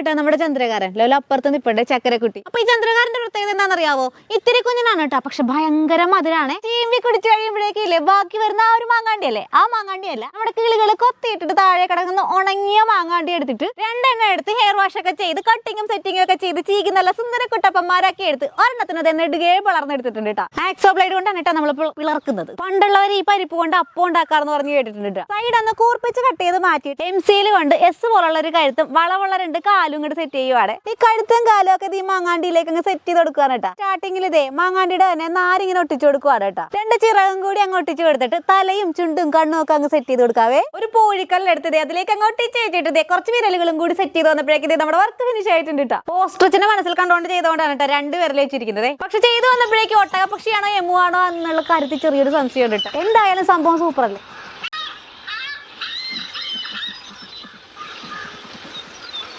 കേട്ടോ നമ്മുടെ ചന്ദ്രകാരൻ. ലോല അപ്പുറത്ത് നിപ്പുണ്ട് ചക്കരക്കുട്ടി. അപ്പൊ ഈ ചന്ദ്രകാരന്റെ പ്രത്യേകത എന്താണെന്നറിയാവോ? ഇത്തിരി കുഞ്ഞിനാണ് കേട്ടോ പക്ഷെ ഭയങ്കര മധുരാണ്. ചീമ്പി കുടിച്ചു കഴിയുമ്പോഴേക്കും ഇല്ലേ ബാക്കി വരുന്ന ആ ഒരു മാങ്ങാണ്ടിയല്ലേ? ആ മാങ്ങാണ്ടിയല്ല. നമ്മുടെ കിളികൾ കൊത്തിയിട്ടിട്ട് താഴെ കിടക്കുന്ന ഉണങ്ങിയ മാങ്ങാണ്ടി എടുത്തിട്ട് രണ്ടെണ്ണം എടുത്ത് ഹെയർ വാഷ് ഒക്കെ ചെയ്ത് കട്ടിങ്ങും സെറ്റിങ്ങും ഒക്കെ ചെയ്ത് ചീകി നല്ല സുന്ദര കുട്ടപ്പന്മാരാക്കി എടുത്ത് ഒരെണ്ണത്തിന് തന്നെ ഇടുകയെ വളർന്നെടുത്തിട്ടുണ്ട് കേട്ടോ. ആക്സോ ബ്ലേഡ് കൊണ്ടാണ് കേട്ടോ നമ്മളിപ്പോൾ വിളർക്കുന്നത്. പണ്ടുള്ളവർ ഈ പരിപ്പ് കൊണ്ട് അപ്പം ഉണ്ടാക്കാറെന്ന് പറഞ്ഞ് കേട്ടിട്ടുണ്ട് സൈഡ് ഒന്ന് കൂർപ്പിച്ച് കട്ട് ചെയ്ത് മാറ്റിയിട്ട് എം സിയിൽ കൊണ്ട് എസ് പോലുള്ള ഒരു കഴുത്തും വളവുള്ള രണ്ട് കാലും ഇങ്ങോട്ട് സെറ്റ് ചെയ്യുവാണ് ഈ കഴുത്തും കാലും ഒക്കെ ഈ മാങ്ങാണ്ടിയിലേക്ക് അങ്ങ് സെറ്റ് ചെയ്ത് കൊടുക്കുകയാണ് കേട്ടോ സ്റ്റാർട്ടിങ്ങിൽ ഇതേ മാങ്ങാണ്ടിയുടെ തന്നെ നാരിങ്ങനെ ഒട്ടിച്ചു കൊടുക്കുവാണ് കേട്ടോ. രണ്ട് ചിറകും കൂടി അങ്ങ് ഒട്ടിച്ചു കൊടുത്തിട്ട് തലയും ചുണ്ടും കണ്ണും ഒക്കെ അങ്ങ് സെറ്റ് ചെയ്ത് കൊടുക്കാവേ. ഒരു പൂഴിക്കല്ലെടുത്തത് അതിലേക്ക് അങ്ങ് ഒട്ടിച്ച് വെച്ചിട്ട് കുറച്ച് വിരലുകളും കൂടി സെറ്റ് ചെയ്ത് വന്നപ്പോഴേക്കും നമ്മുടെ വർക്ക് ഫിനിഷ് ആയിട്ടുണ്ട് കേട്ടോ. ഓസ്ട്രിച്ചിനെ മനസ്സിൽ കണ്ടുകൊണ്ട് ചെയ്തുകൊണ്ടാണ് കേട്ടോ രണ്ട് വിരൽ വെച്ചിരിക്കുന്നത്. പക്ഷെ ചെയ്തു വന്നപ്പോഴേക്കും ഒട്ടക പക്ഷിയാണോ ആണോ എന്നുള്ള കാര്യത്തിൽ ചെറിയൊരു സംശയം ഉണ്ട് കേട്ടോ. എന്തായാലും സംഭവം സൂപ്പർ അല്ലേ?